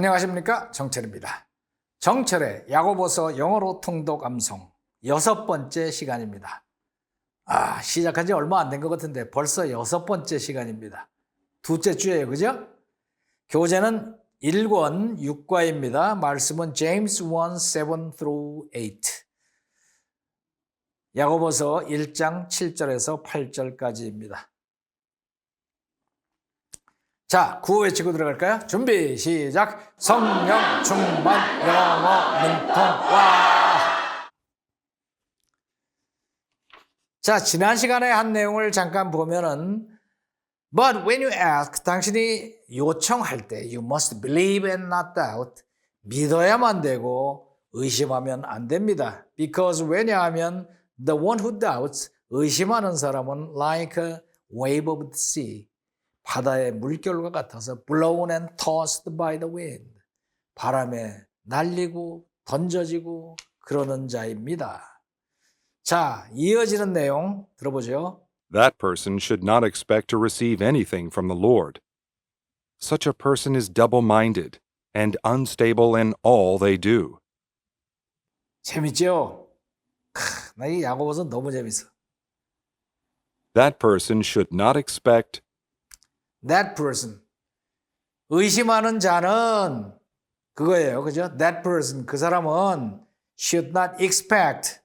안녕하십니까 정철입니다. 정철의 야고보서 영어로 통독 암송 여섯 번째 시간입니다. 아 시작한 지 얼마 안 된 것 같은데 벌써 여섯 번째 시간입니다. 두째 주예요, 그죠? 교재는 1권 6과입니다. 말씀은 James 1, 7 through 8. 야고보서 1장 7절에서 8절까지입니다. 자, 구호 외치고 들어갈까요? 준비, 시작. 성령 충만 영어 능통 와. 자, 지난 시간에 한 내용을 잠깐 보면은 But when you ask, 당신이 요청할 때 you must believe and not doubt. 믿어야만 되고 의심하면 안 됩니다. Because 왜냐하면 the one who doubts, 의심하는 사람은 like a wave of the sea. 바다의 물결과 같아서 blown and tossed by the wind. 바람에 날리고 던져지고 그러는 자입니다. 자, 이어지는 내용 들어보죠. That person should not expect to receive anything from the Lord. Such a person is double minded and unstable in all they do. 재밌죠? 나이 야고보서 너무 재밌어. That person should not expect That person. 의심하는 자는 그거예요. 그죠? That person. 그 사람은 should not expect.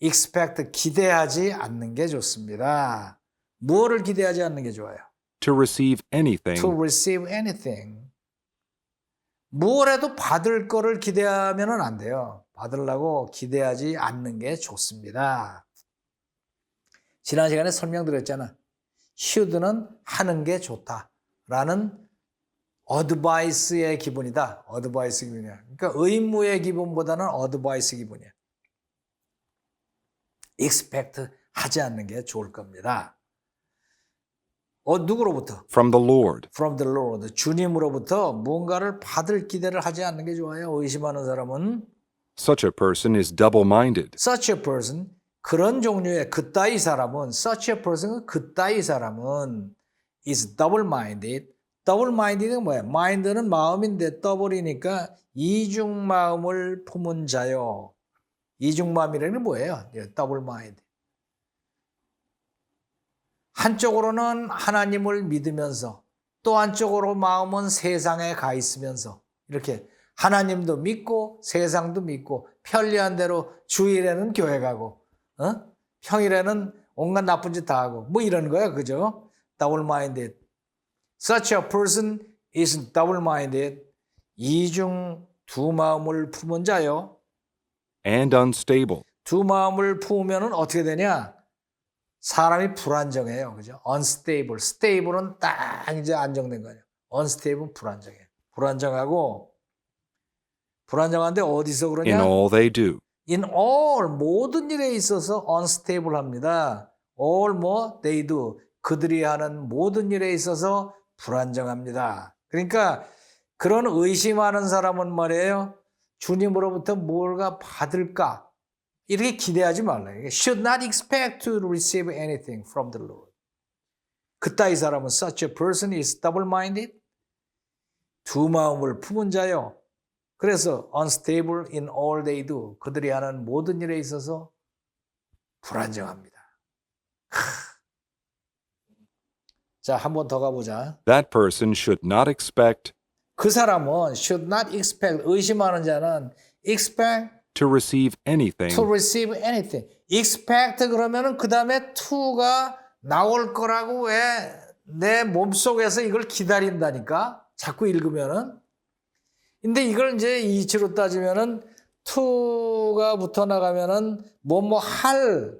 expect 기대하지 않는 게 좋습니다. 무엇을 기대하지 않는 게 좋아요? to receive anything To receive anything. 뭘 해도 받을 거를 기대하면 안 돼요. 받으려고 기대하지 않는 게 좋습니다. 지난 시간에 설명드렸잖아. Should는 하는 게 좋다라는 어드바이스의 기분이다. 어드바이스 기분이야. 그러니까 의무의 기분보다는 어드바이스 기분이야. expect 하지 않는 게 좋을 겁니다. 어 누구로부터? from the Lord. from the Lord. 주님으로부터 무언가를 받을 기대를 하지 않는 게 좋아요. 의심하는 사람은 Such a person is double minded. such a person 그런 종류의 그따위 사람은 such a person은 그따위 사람은 is double minded. double minded은 뭐야? mind는 마음인데 double이니까 이중 마음을 품은 자요. 이중 마음이라는 게 뭐예요? 예, double mind. 한쪽으로는 하나님을 믿으면서 또 한쪽으로 마음은 세상에 가 있으면서 이렇게 하나님도 믿고 세상도 믿고 편리한 대로 주일에는 교회 가고 어? 평일에는 온갖 나쁜 짓 다 하고 뭐 이런 거야 그죠? double minded. Such a person is double minded. 이중 두 마음을 품은 자요. and unstable. 두 마음을 품으면 어떻게 되냐? 사람이 불안정해요. 그죠? unstable. stable은 딱 이제 안정된 거예요. unstable은 불안정해. 불안정하고 불안정한데 어디서 그러냐? In all they do. In all 모든 일에 있어서 unstable 합니다. all 뭐 they do 그들이 하는 모든 일에 있어서 불안정합니다. 그러니까 그런 의심하는 사람은 말이에요. 주님으로부터 뭘가 받을까 이렇게 기대하지 말라. Should not expect to receive anything from the Lord. 그따위 사람은 such a person is double-minded. 두 마음을 품은 자요. 그래서 unstable in all they do. 그들이 하는 모든 일에 있어서 불안정합니다. 하. 자, 한 번 더 가보자. That person should not expect 그 사람은 should not expect, 의심하는 자는 expect to receive anything to receive anything. expect 그러면은 그 다음에 to가 나올 거라고 왜 내 몸속에서 이걸 기다린다니까? 자꾸 읽으면은. 근데 이걸 이제 이치로 따지면은 to가 붙어 나가면은 뭐 뭐 할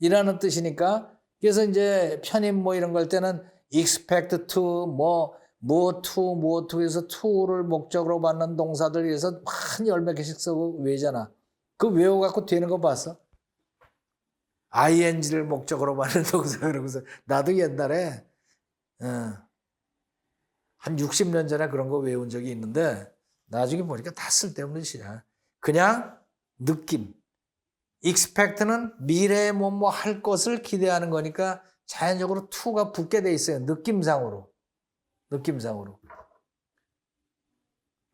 이라는 뜻이니까 그래서 이제 편입 뭐 이런 걸 때는 expect to 뭐뭐 to 뭐 해서 to를 목적으로 받는 동사들 위해서 한 열몇 개씩 쓰고 외잖아. 그 외워 갖고 되는 거 봤어? ing를 목적으로 받는 동사 그러고서 나도 옛날에 어, 한 60년 전에 그런 거 외운 적이 있는데 나중에 보니까 다 쓸데없는 짓이야. 그냥 느낌. expect는 미래에 뭐 뭐 할 것을 기대하는 거니까 자연적으로 to가 붙게 돼 있어요. 느낌상으로. 느낌상으로.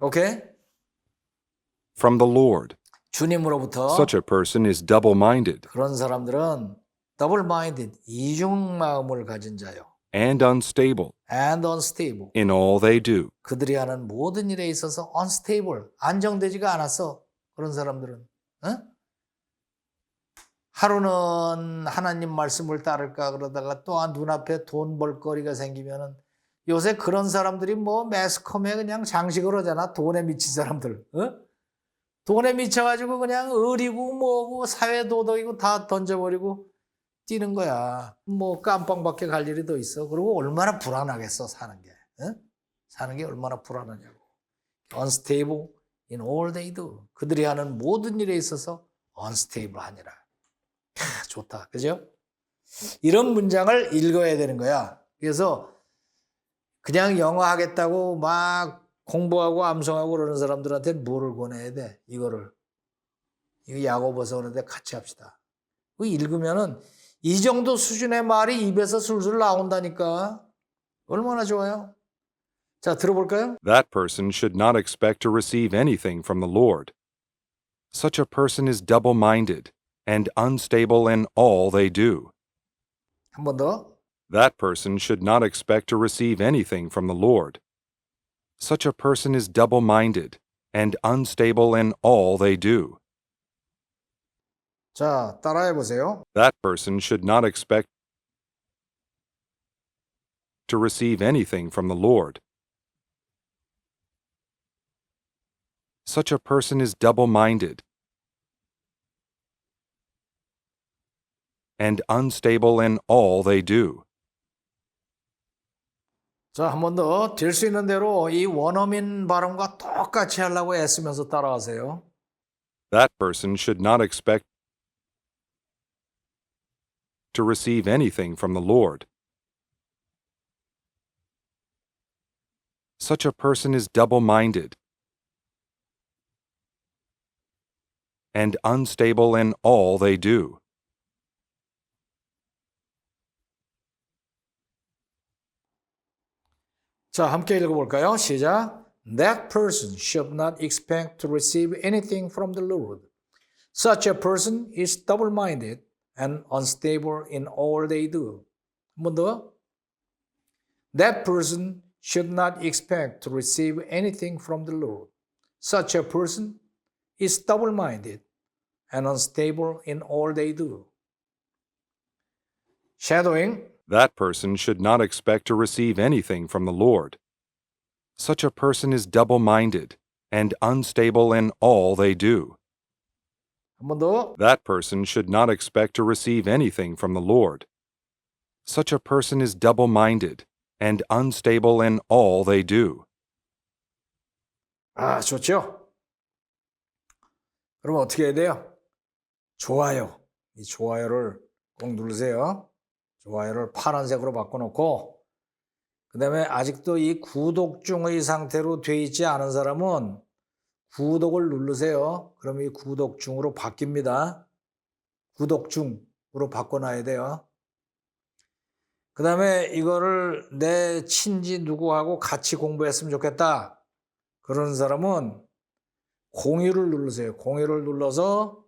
오케이? from the Lord. 주님으로부터 Such a person is double minded 그런 사람들은 마인드 이중 마음을 가진 자요. And unstable and unstable. in all they do. 그들이 하는 모든 일에 있어서 unstable, 안정되지가 않았어. 그런 사람들은. 어? 하루는 하나님 말씀을 따를까 그러다가 또한 눈앞에 돈 벌거리가 생기면은 요새 그런 사람들이 뭐 매스컴에 그냥 장식을 하잖아. 돈에 미친 사람들. 어? 돈에 미쳐가지고 그냥 의리고 뭐고 사회 도덕이고 다 던져버리고 뛰는 거야. 뭐 깜빵밖에 갈 일이 더 있어. 그리고 얼마나 불안하겠어 사는 게. 어? 사는 게 얼마나 불안하냐고. unstable in all they do. 그들이 하는 모든 일에 있어서 unstable 하니라. 캬, 좋다. 그죠? 이런 문장을 읽어야 되는 거야. 그래서 그냥 영어 하겠다고 막 공부하고 암송하고 그러는 사람들한테 뭐를 권해야 돼? 이거를. 이거 야고보서 그런데 같이 합시다. 그 읽으면은 이 정도 수준의 말이 입에서 술술 나온다니까. 얼마나 좋아요? 자, 들어볼까요? That person should not expect to receive anything from the Lord. Such a person is double minded and unstable in all they do. 한 번 더. That person should not expect to receive anything from the Lord. Such a person is double minded and unstable in all they do. 자, 따라해 보세요. That person should not expect to receive anything from the Lord. Such a person is double minded and unstable in all they do. 자, 한 번 더 될 수 있는 대로 이 원어민 발음과 똑같이 하려고 애쓰면서 따라하세요. That person should not expect to receive anything from the Lord. Such a person is double minded and unstable in all they do. 자, 함께 읽어볼까요? 시작. That person should not expect to receive anything from the Lord. Such a person is double-minded and unstable in all they do. Mundo, that person should not expect to receive anything from the Lord. Such a person is double minded and unstable in all they do. Shadowing That person should not expect to receive anything from the Lord. Such a person is double minded and unstable in all they do. 한 번 더. That person should not expect to receive anything from the Lord. Such a person is double minded and unstable in all they do. 아, 좋죠? 그럼 어떻게 해야 돼요? 좋아요. 이 좋아요를 꼭 누르세요. 좋아요를 파란색으로 바꿔놓고, 그 다음에 아직도 이 구독 중의 상태로 돼 있지 않은 사람은 구독을 누르세요. 그럼 이 구독 중으로 바뀝니다. 구독 중으로 바꿔놔야 돼요. 그 다음에 이거를 내 친지 누구하고 같이 공부했으면 좋겠다. 그런 사람은 공유를 누르세요. 공유를 눌러서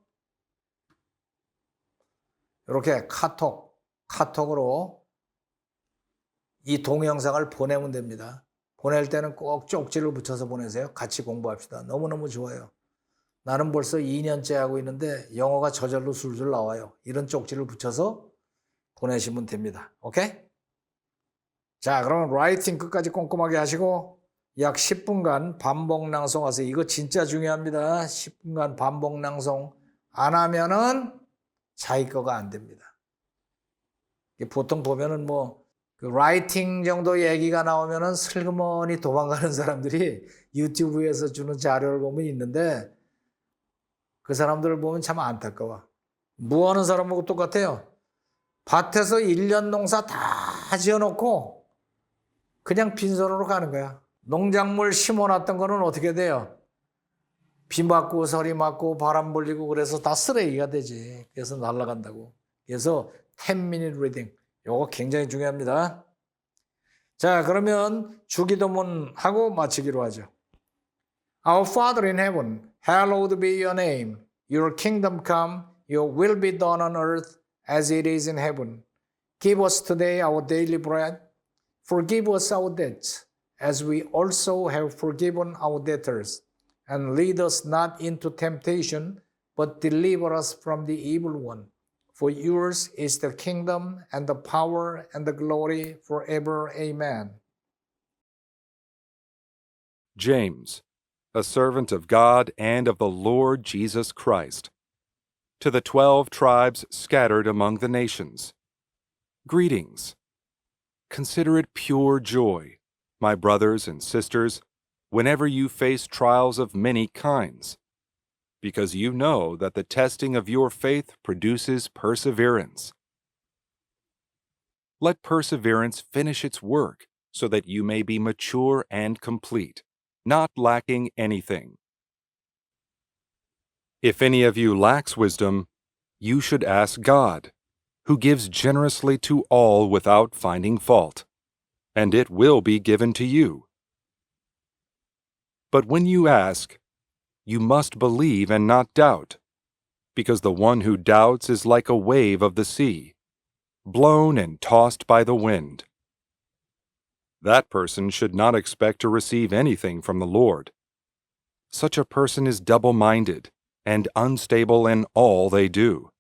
이렇게 카톡, 카톡으로 이 동영상을 보내면 됩니다. 보낼 때는 꼭 쪽지를 붙여서 보내세요. 같이 공부합시다. 너무너무 좋아요. 나는 벌써 2년째 하고 있는데 영어가 저절로 술술 나와요. 이런 쪽지를 붙여서 보내시면 됩니다. 오케이? 자, 그러면 라이팅 끝까지 꼼꼼하게 하시고 약 10분간 반복 낭송하세요. 이거 진짜 중요합니다. 10분간 반복 낭송 안 하면은 자기 거가 안 됩니다. 보통 보면은 뭐, 그 라이팅 정도 얘기가 나오면은 슬그머니 도망가는 사람들이 유튜브에서 주는 자료를 보면 있는데 그 사람들을 보면 참 안타까워. 뭐 하는 사람하고 똑같아요. 밭에서 1년 농사 다 지어놓고 그냥 빈손으로 가는 거야. 농작물 심어놨던 거는 어떻게 돼요? 비 맞고 서리 맞고 바람 불리고 그래서 다 쓰레기가 되지. 그래서 날아간다고. 그래서 10minute reading. 요거 굉장히 중요합니다. 자, 그러면 주기도문 하고 마치기로 하죠. Our Father in heaven, hallowed be your name. Your kingdom come, your will be done on earth as it is in heaven. Give us today our daily bread. Forgive us our debts, as we also have forgiven our debtors. And lead us not into temptation, but deliver us from the evil one. For yours is the kingdom and the power and the glory forever. Amen. James, a servant of God and of the Lord Jesus Christ, to the twelve tribes scattered among the nations. Greetings. Consider it pure joy, my brothers and sisters, whenever you face trials of many kinds, because you know that the testing of your faith produces perseverance. Let perseverance finish its work so that you may be mature and complete not lacking anything. If any of you lacks wisdom, you should ask God, who gives generously to all without finding fault, and it will be given to you. But when you ask, you must believe and not doubt, because the one who doubts is like a wave of the sea, blown and tossed by the wind that person should not expect to receive anything from the Lord. Such a person is double minded and unstable in all they do.